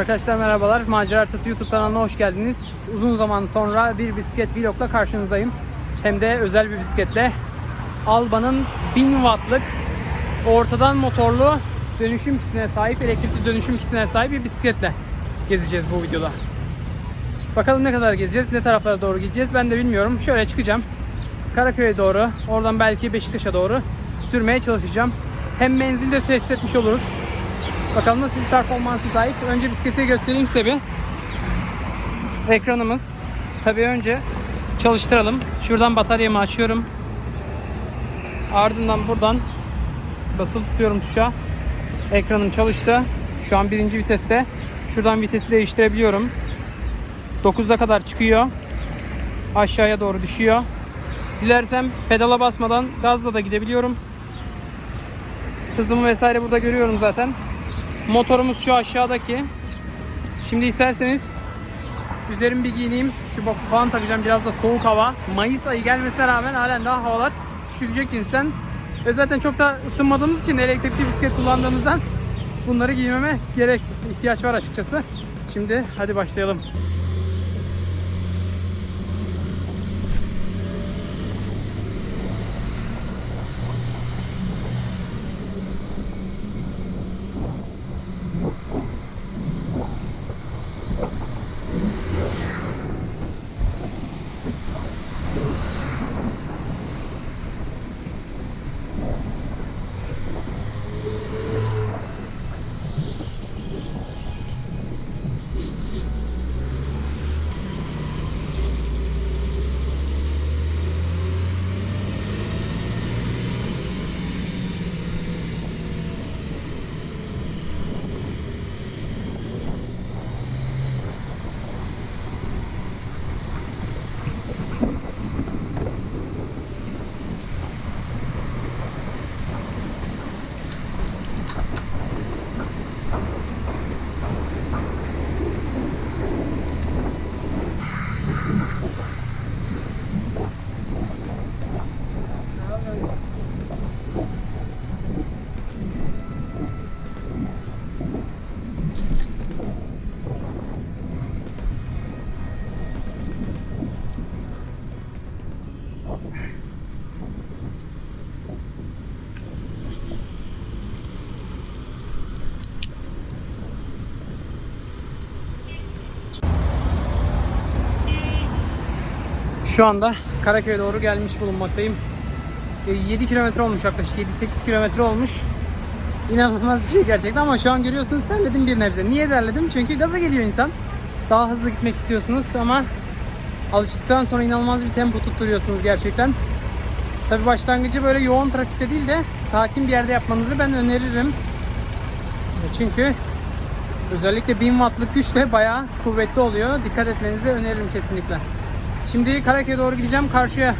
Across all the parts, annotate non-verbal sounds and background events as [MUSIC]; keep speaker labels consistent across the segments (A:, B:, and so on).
A: Arkadaşlar merhabalar. Macera Haritası YouTube kanalına hoş geldiniz. Uzun zaman sonra bir bisiklet vlogla karşınızdayım. Hem de özel bir bisikletle. Alba'nın 1000 wattlık ortadan motorlu dönüşüm kitine sahip, elektrikli dönüşüm kitine sahip bir bisikletle gezeceğiz bu videoda. Bakalım ne kadar gezeceğiz, ne taraflara doğru gideceğiz ben de bilmiyorum. Şöyle çıkacağım. Karaköy'e doğru, oradan belki Beşiktaş'a doğru sürmeye çalışacağım. Hem menzili de test etmiş oluruz. Bakalım nasıl bir performansı sahip. Önce bisikleti göstereyim size bir. Ekranımız. Tabii önce çalıştıralım. Şuradan bataryamı açıyorum. Ardından buradan basılı tutuyorum tuşa. Ekranım çalıştı. Şu an birinci viteste. Şuradan vitesi değiştirebiliyorum. 9'a kadar çıkıyor. Aşağıya doğru düşüyor. Dilersem pedala basmadan gazla da gidebiliyorum. Hızımı vesaire burada görüyorum zaten. Motorumuz şu aşağıdaki. Şimdi isterseniz üzerimi bir giyineyim. Şu buff'u falan takacağım. Biraz da soğuk hava. Mayıs ayı gelmesine rağmen halen daha havalar üşütecek cinsten. Ve zaten çok da ısınmadığımız için elektrikli bisiklet kullandığımızdan bunları giymeme gerek, ihtiyaç var açıkçası. Şimdi hadi başlayalım. Şu anda Karaköy'e doğru gelmiş bulunmaktayım. 7 kilometre olmuş yaklaşık 7-8 kilometre olmuş. İnanılmaz bir şey gerçekten ama şu an görüyorsunuz terledim bir nebze. Niye terledim? Çünkü gaza geliyor insan. Daha hızlı gitmek istiyorsunuz ama alıştıktan sonra inanılmaz bir tempo tutturuyorsunuz gerçekten. Tabi başlangıcı böyle yoğun trafikte değil de sakin bir yerde yapmanızı ben öneririm. Çünkü özellikle 1000 wattlık güçle bayağı kuvvetli oluyor. Dikkat etmenizi öneririm kesinlikle. Şimdi Karaköy'e doğru gideceğim. Karşıya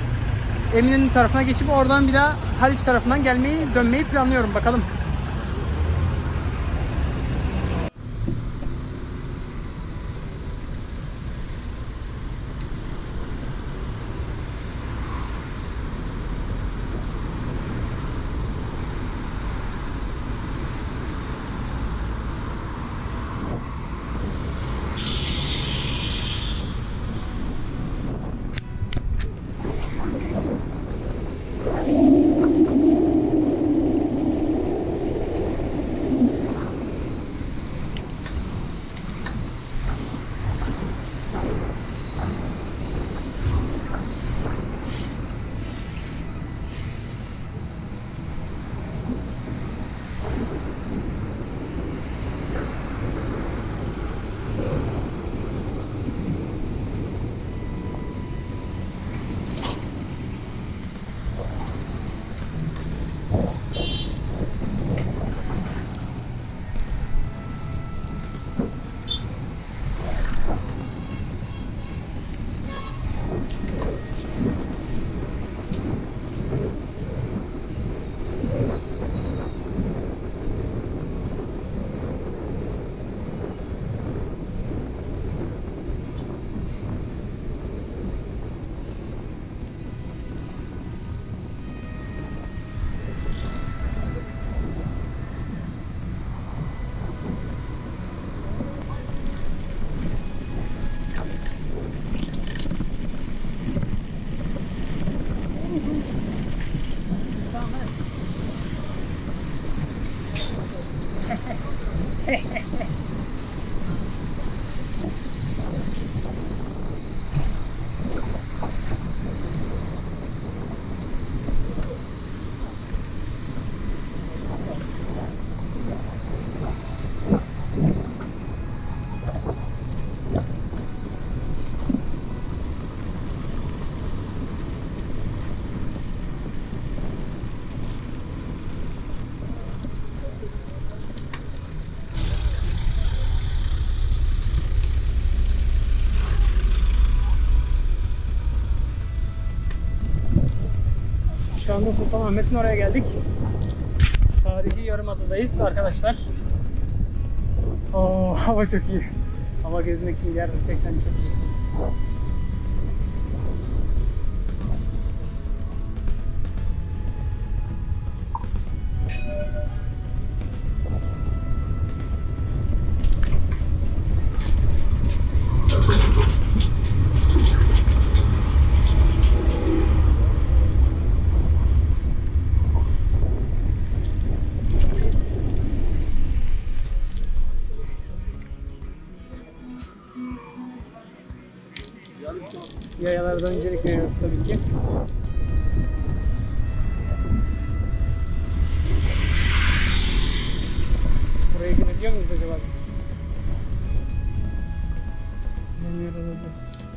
A: Eminönü tarafına geçip oradan bir daha Haliç tarafından gelmeyi, dönmeyi planlıyorum. Bakalım. Anda Sultanahmet'in oraya geldik. Tarihi Yarımada'dayız arkadaşlar. Oo, hava çok iyi. Hava gezmek için gerçekten çok iyi. Yayalardan öncelik veriyoruz tabii ki. Buraya girebiliyor muyuz acaba biz? Bilmiyor olabiliriz.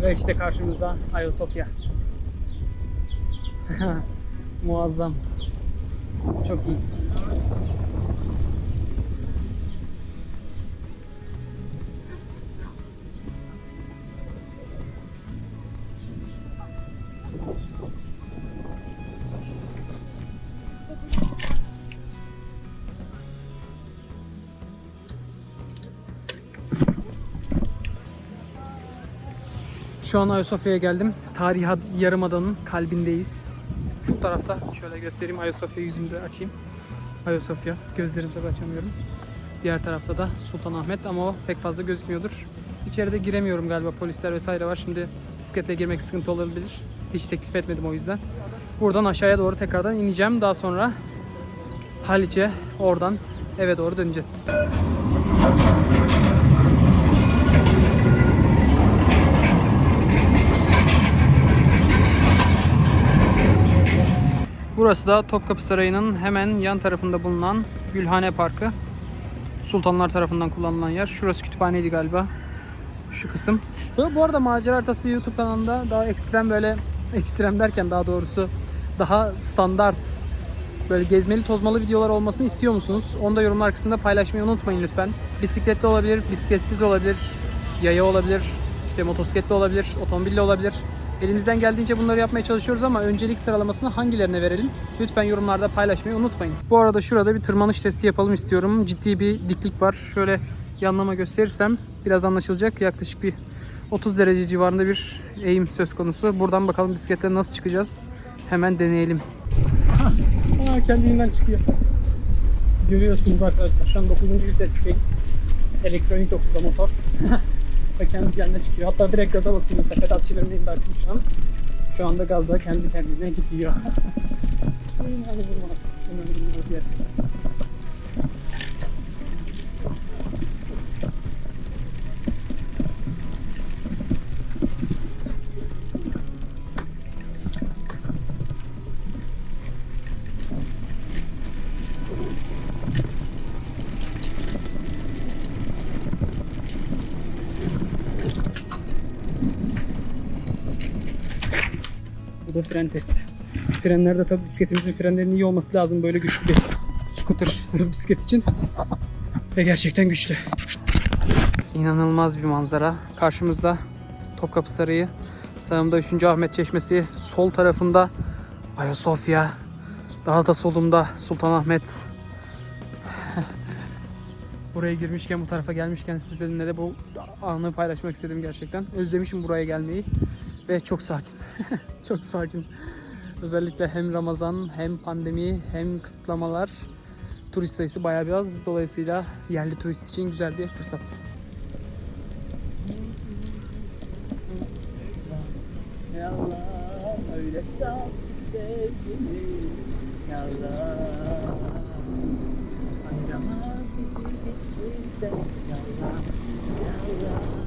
A: Ve işte karşımızda Ayasofya. [LAUGHS] Muazzam. Çok iyi. Şu an Ayasofya'ya geldim. Tarihi Yarımada'nın kalbindeyiz. Bu tarafta şöyle göstereyim Ayasofya yüzümü de açayım. Ayasofya gözlerimi tabi açamıyorum. Diğer tarafta da Sultanahmet ama o pek fazla gözükmüyordur. İçeride giremiyorum galiba polisler vesaire var. Şimdi bisikletle girmek sıkıntı olabilir. Hiç teklif etmedim o yüzden. Buradan aşağıya doğru tekrardan ineceğim. Daha sonra Haliç'e oradan eve doğru döneceğiz. Burası da Topkapı Sarayı'nın hemen yan tarafında bulunan Gülhane Parkı. Sultanlar tarafından kullanılan yer. Şurası kütüphaneydi galiba. Şu kısım. Bu, arada Macera Haritası YouTube kanalında daha ekstrem böyle ekstrem derken daha doğrusu daha standart böyle gezmeli tozmalı videolar olmasını istiyor musunuz? Onu da yorumlar kısmında paylaşmayı unutmayın lütfen. Bisikletli olabilir, bisikletsiz olabilir, yaya olabilir, işte motosikletli olabilir, otomobille olabilir. Elimizden geldiğince bunları yapmaya çalışıyoruz ama öncelik sıralamasını hangilerine verelim? Lütfen yorumlarda paylaşmayı unutmayın. Bu arada şurada bir tırmanış testi yapalım istiyorum. Ciddi bir diklik var. Şöyle yanlama gösterirsem biraz anlaşılacak. Yaklaşık bir 30 derece civarında bir eğim söz konusu. Buradan bakalım bisikletle nasıl çıkacağız. Hemen deneyelim. [LAUGHS] Aa, kendiliğinden çıkıyor. Görüyorsunuz arkadaşlar şu an 9. vitesteyim. Elektronik 9'da motor. [LAUGHS] Ve kendi kendine çıkıyor. Hatta direkt gaza basayım mesela. Pedal çevirmeyi bıraktım şu an. Şu anda gazda kendi kendine gidiyor. İnanılmaz. İnanılmaz gerçekten. Da fren testi. Frenlerde tabii bisikletimizin frenlerinin iyi olması lazım böyle güçlü bir scooter [LAUGHS] bisiklet için. Ve gerçekten güçlü. İnanılmaz bir manzara. Karşımızda Topkapı Sarayı, sağımda 3. Ahmet Çeşmesi, sol tarafında Ayasofya, daha da solumda Sultanahmet. [LAUGHS] Buraya girmişken, bu tarafa gelmişken sizinle de bu anı paylaşmak istedim gerçekten. Özlemişim buraya gelmeyi ve çok sakin. [LAUGHS] çok sakin. Özellikle hem Ramazan hem pandemi hem kısıtlamalar turist sayısı bayağı bir az. Dolayısıyla yerli turist için güzel bir fırsat.
B: Yalan öyle saf sevgimiz Yalan Ayıramaz bizi hiç kimse Yalan Yalan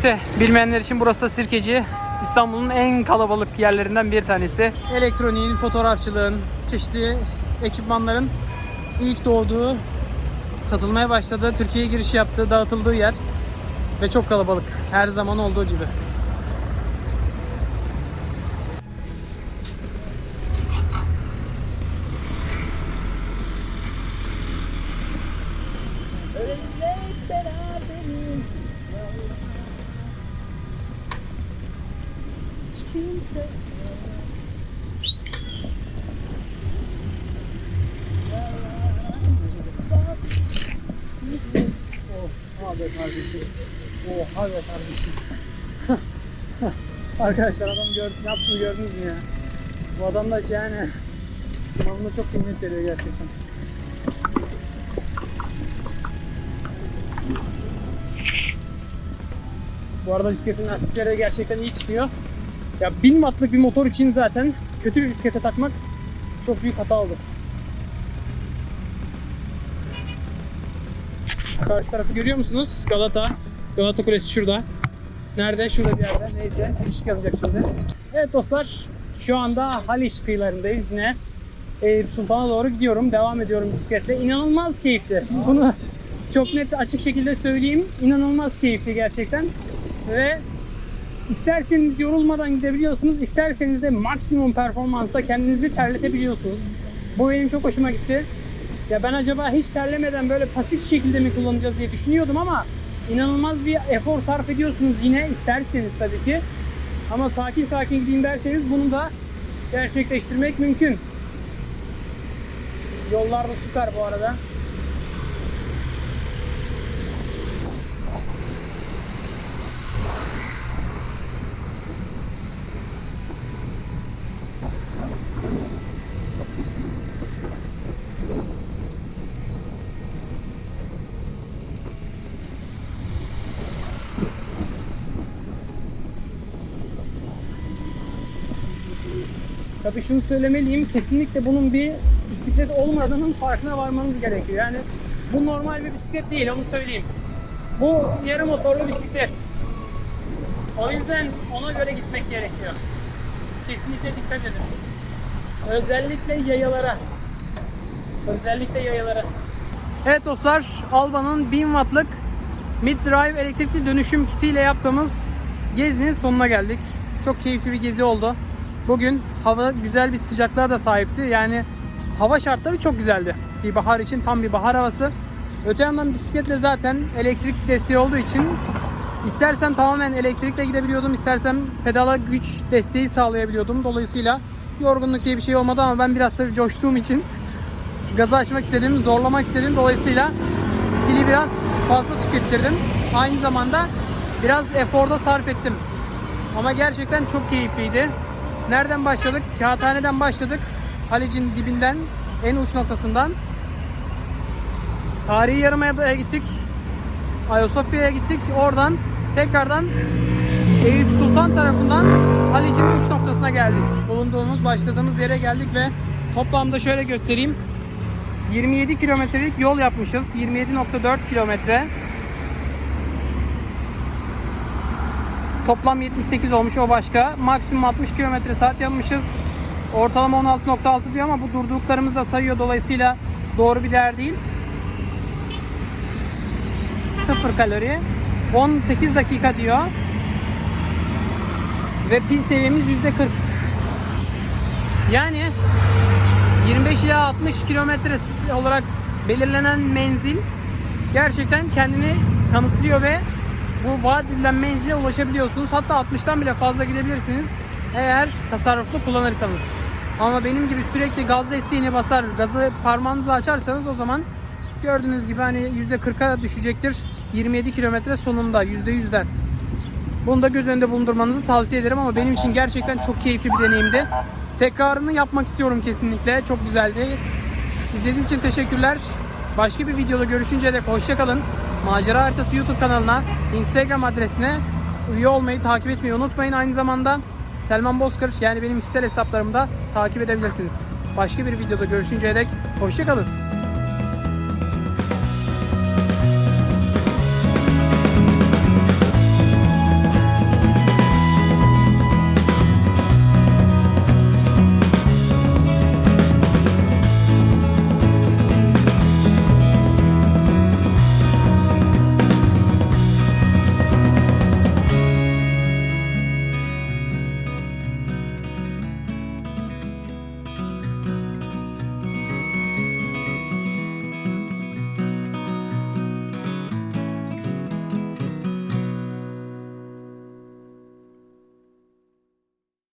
A: İşte bilmeyenler için burası da Sirkeci. İstanbul'un en kalabalık yerlerinden bir tanesi. Elektroniğin, fotoğrafçılığın, çeşitli ekipmanların ilk doğduğu, satılmaya başladığı, Türkiye'ye giriş yaptığı, dağıtıldığı yer. Ve çok kalabalık. Her zaman olduğu gibi.
B: Hiç kimse Yalan öyle saf biz
A: Oh, abi kardeşim. Oh, abi kardeşim. Arkadaşlar adam gör, yaptığını gördünüz mü ya? Bu adamdaş yani sınavında çok kıymet veriyor gerçekten. Bu arada bisikletin lastikleri gerçekten iyi tutuyor. Ya 1000 wattlık bir motor için zaten kötü bir bisiklete takmak çok büyük hata olur. Karşı tarafı görüyor musunuz? Galata. Galata Kulesi şurada. Nerede? Şurada bir yerde. Neyse. Işık yanacak şimdi. Evet dostlar. Şu anda Haliç kıyılarındayız yine. Eyüp Sultan'a doğru gidiyorum. Devam ediyorum bisikletle. İnanılmaz keyifli. Bunu çok net açık şekilde söyleyeyim. İnanılmaz keyifli gerçekten. Ve isterseniz yorulmadan gidebiliyorsunuz. isterseniz de maksimum performansta kendinizi terletebiliyorsunuz. Bu benim çok hoşuma gitti. Ya ben acaba hiç terlemeden böyle pasif şekilde mi kullanacağız diye düşünüyordum ama inanılmaz bir efor sarf ediyorsunuz yine isterseniz tabii ki. Ama sakin sakin gideyim derseniz bunu da gerçekleştirmek mümkün. Yollar da süper bu arada. Tabii şunu söylemeliyim, kesinlikle bunun bir bisiklet olmadığının farkına varmanız gerekiyor. Yani bu normal bir bisiklet değil, onu söyleyeyim. Bu yarı motorlu bisiklet. O yüzden ona göre gitmek gerekiyor. Kesinlikle dikkat edin. Özellikle yayalara. Özellikle yayalara. Evet dostlar, Alba'nın 1000 wattlık mid-drive elektrikli dönüşüm kitiyle yaptığımız gezinin sonuna geldik. Çok keyifli bir gezi oldu. Bugün hava güzel bir sıcaklığa da sahipti. Yani hava şartları çok güzeldi. Bir bahar için tam bir bahar havası. Öte yandan bisikletle zaten elektrik desteği olduğu için istersem tamamen elektrikle gidebiliyordum, istersem pedala güç desteği sağlayabiliyordum. Dolayısıyla yorgunluk diye bir şey olmadı ama ben biraz da coştuğum için gazı açmak istedim, zorlamak istedim. Dolayısıyla pili biraz fazla tükettirdim. Aynı zamanda biraz eforda sarf ettim. Ama gerçekten çok keyifliydi. Nereden başladık? Kağıthane'den başladık. Halic'in dibinden, en uç noktasından. Tarihi Yarımada'ya gittik. Ayasofya'ya gittik. Oradan tekrardan Eyüp Sultan tarafından Halic'in uç noktasına geldik. Bulunduğumuz, başladığımız yere geldik ve toplamda şöyle göstereyim. 27 kilometrelik yol yapmışız. 27.4 kilometre. Toplam 78 olmuş o başka. Maksimum 60 km saat yapmışız. Ortalama 16.6 diyor ama bu durduklarımız da sayıyor. Dolayısıyla doğru bir değer değil. 0 kalori. 18 dakika diyor. Ve pil seviyemiz %40. Yani 25 ila 60 kilometre olarak belirlenen menzil gerçekten kendini kanıtlıyor ve bu vaat edilen menzile ulaşabiliyorsunuz. Hatta 60'tan bile fazla gidebilirsiniz. Eğer tasarruflu kullanırsanız. Ama benim gibi sürekli gaz desteğini basar, gazı parmağınızla açarsanız o zaman gördüğünüz gibi hani %40'a düşecektir. 27 kilometre sonunda %100'den. Bunu da göz önünde bulundurmanızı tavsiye ederim ama benim için gerçekten çok keyifli bir deneyimdi. Tekrarını yapmak istiyorum kesinlikle. Çok güzeldi. İzlediğiniz için teşekkürler. Başka bir videoda görüşünceye dek hoşçakalın. Macera Haritası YouTube kanalına, Instagram adresine üye olmayı, takip etmeyi unutmayın. Aynı zamanda Selman Bozkır yani benim kişisel hesaplarımda takip edebilirsiniz. Başka bir videoda görüşünceye dek hoşçakalın.